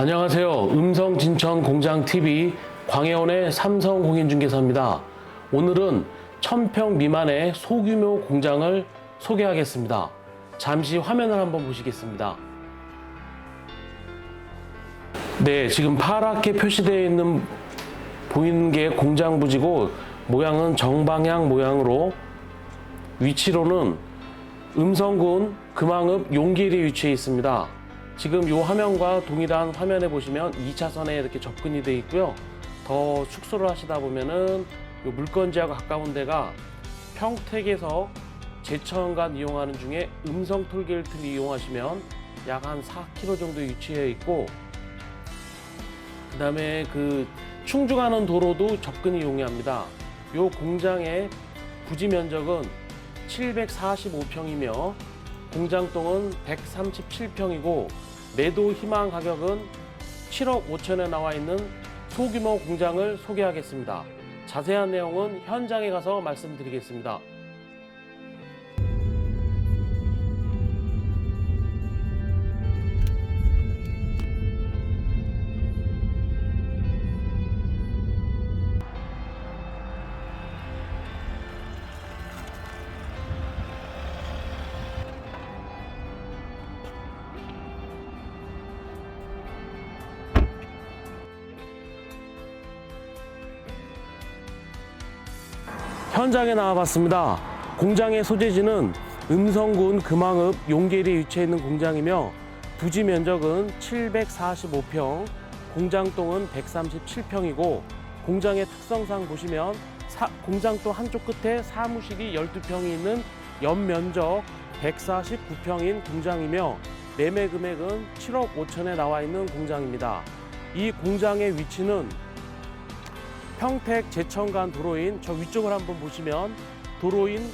안녕하세요. 음성 진천 공장 TV 광해원의 삼성 공인중개사입니다. 오늘은 1000평 미만의 소규모 공장을 소개하겠습니다. 잠시 화면을 한번 보시겠습니다. 네, 지금 파랗게 표시되어 있는 보이는 게 공장 부지고 모양은 정방향 모양으로 위치로는 음성군 금왕읍 용길에 위치해 있습니다. 지금 이 화면과 동일한 화면에 보시면 2차선에 이렇게 접근이 되어 있고요. 더 축소를 하시다 보면은 이 물건지하고 가까운 데가 평택에서 제천간 이용하는 중에 음성 톨게이트를 이용하시면 약 한 4km 정도 위치해 있고 그다음에 그 충주 가는 도로도 접근이 용이합니다. 이 공장의 부지 면적은 745평이며 공장동은 137평이고 매도 희망 가격은 7억 5천에 나와 있는 소규모 공장을 소개하겠습니다. 자세한 내용은 현장에 가서 말씀드리겠습니다. 현장에 나와봤습니다. 공장의 소재지는 음성군 금왕읍 용계리에 위치해 있는 공장이며 부지 면적은 745평, 공장동은 137평이고 공장의 특성상 보시면 사- 공장동 한쪽 끝에 사무실이 12평이 있는 연면적 149평인 공장이며 매매 금액은 7억 5천에 나와 있는 공장입니다. 이 공장의 위치는 평택 제천간 도로인 저 위쪽을 한번 보시면 도로인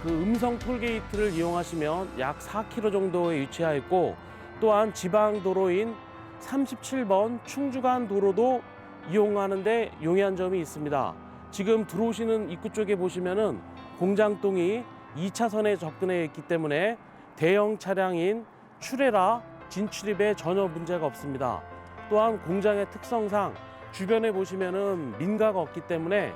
그 음성 톨게이트를 이용하시면 약 4km 정도에 위치하여 있고 또한 지방 도로인 37번 충주간 도로도 이용하는데 용이한 점이 있습니다. 지금 들어오시는 입구 쪽에 보시면은 공장동이 2차선에 접근해 있기 때문에 대형 차량인 출애라 진출입에 전혀 문제가 없습니다. 또한 공장의 특성상 주변에 보시면은 민가가 없기 때문에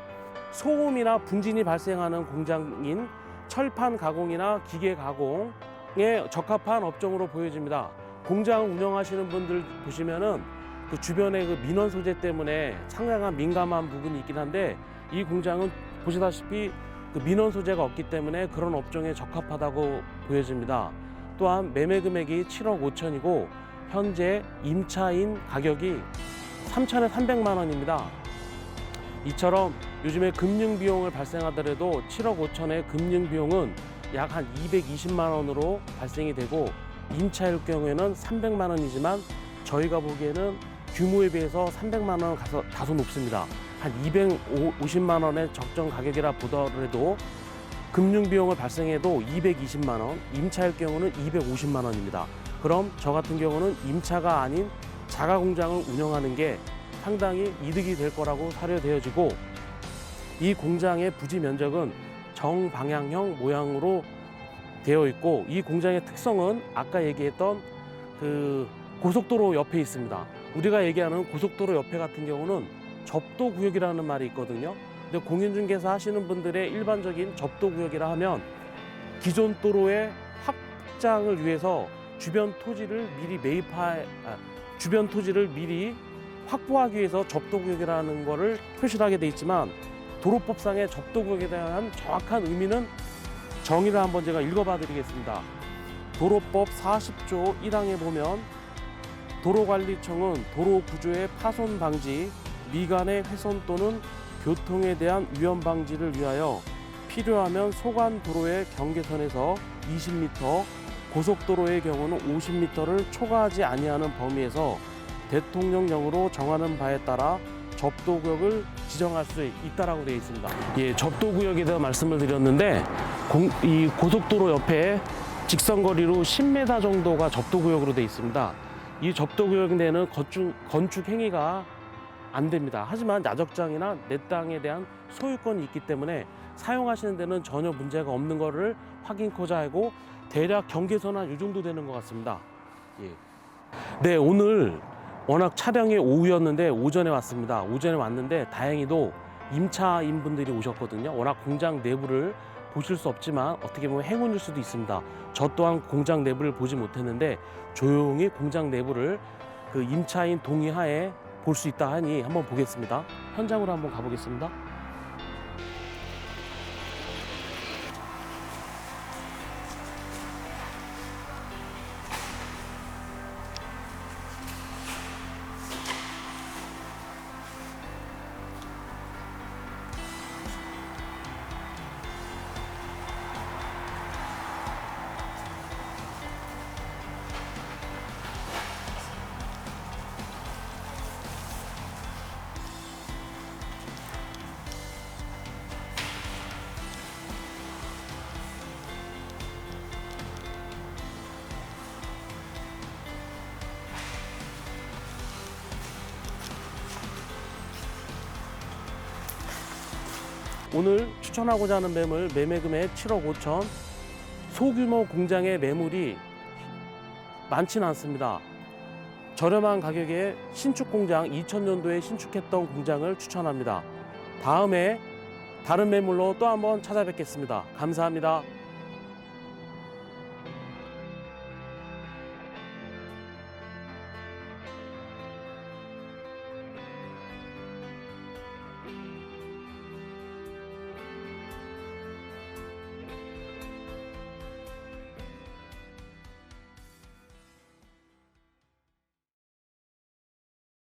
소음이나 분진이 발생하는 공장인 철판 가공이나 기계 가공에 적합한 업종으로 보여집니다. 공장 운영하시는 분들 보시면은 그 주변의 그 민원 소재 때문에 상당한 민감한 부분이 있긴 한데 이 공장은 보시다시피 그 민원 소재가 없기 때문에 그런 업종에 적합하다고 보여집니다. 또한 매매 금액이 7억 5천이고 현재 임차인 가격이 3천에 300만 원입니다. 이처럼 요즘에 금융 비용을 발생하더라도 7억 5천의 금융 비용은 약 한 220만 원으로 발생이 되고 임차일 경우에는 300만 원이지만 저희가 보기에는 규모에 비해서 300만 원 가서 다소 높습니다. 한 250만 원의 적정 가격이라 보더라도 금융 비용을 발생해도 220만 원, 임차일 경우는 250만 원입니다. 그럼 저 같은 경우는 임차가 아닌 자가 공장을 운영하는 게 상당히 이득이 될 거라고 사료되어지고 이 공장의 부지 면적은 정방향형 모양으로 되어 있고 이 공장의 특성은 아까 얘기했던 그 고속도로 옆에 있습니다. 우리가 얘기하는 고속도로 옆에 같은 경우는 접도 구역이라는 말이 있거든요. 근데 공인중개사 하시는 분들의 일반적인 접도 구역이라 하면 기존 도로의 확장을 위해서 주변 토지를 미리 매입하 아, 주변 토지를 미리 확보하기 위해서 접도구역이라는 것을 표시를 하게 돼 있지만 도로법상의 접도구역에 대한 정확한 의미는 정의를 한번 제가 읽어봐 드리겠습니다. 도로법 40조 1항에 보면 도로관리청은 도로 구조의 파손 방지, 미간의 훼손 또는 교통에 대한 위험 방지를 위하여 필요하면 소관 도로의 경계선에서 20m, 고속도로의 경우는 50m를 초과하지 아니하는 범위에서 대통령령으로 정하는 바에 따라 접도구역을 지정할 수 있다라고 되어 있습니다. 예, 접도구역에 대해 말씀을 드렸는데 공- 이 고속도로 옆에 직선거리로 10m 정도가 접도구역으로 되어 있습니다. 이 접도구역 내는 건축, 건축 행위가 안 됩니다. 하지만 야적장이나 내 땅에 대한 소유권이 있기 때문에 사용하시는 데는 전혀 문제가 없는 것을 확인코자 하고 대략 경계선 한이 정도 되는 것 같습니다. 예. 네, 오늘 워낙 촬영이 오후였는데 오전에 왔습니다. 오전에 왔는데 다행히도 임차인 분들이 오셨거든요. 워낙 공장 내부를 보실 수 없지만 어떻게 보면 행운일 수도 있습니다. 저 또한 공장 내부를 보지 못했는데 조용히 공장 내부를 그 임차인 동의하에 볼 수 있다 하니 한번 보겠습니다. 현장으로 한번 가보겠습니다. 오늘 추천하고자 하는 매물 매매 금액 7억 5천 소규모 공장의 매물이 많지는 않습니다. 저렴한 가격에 신축 공장 2000년도에 신축했던 공장을 추천합니다. 다음에 다른 매물로 또 한번 찾아뵙겠습니다. 감사합니다.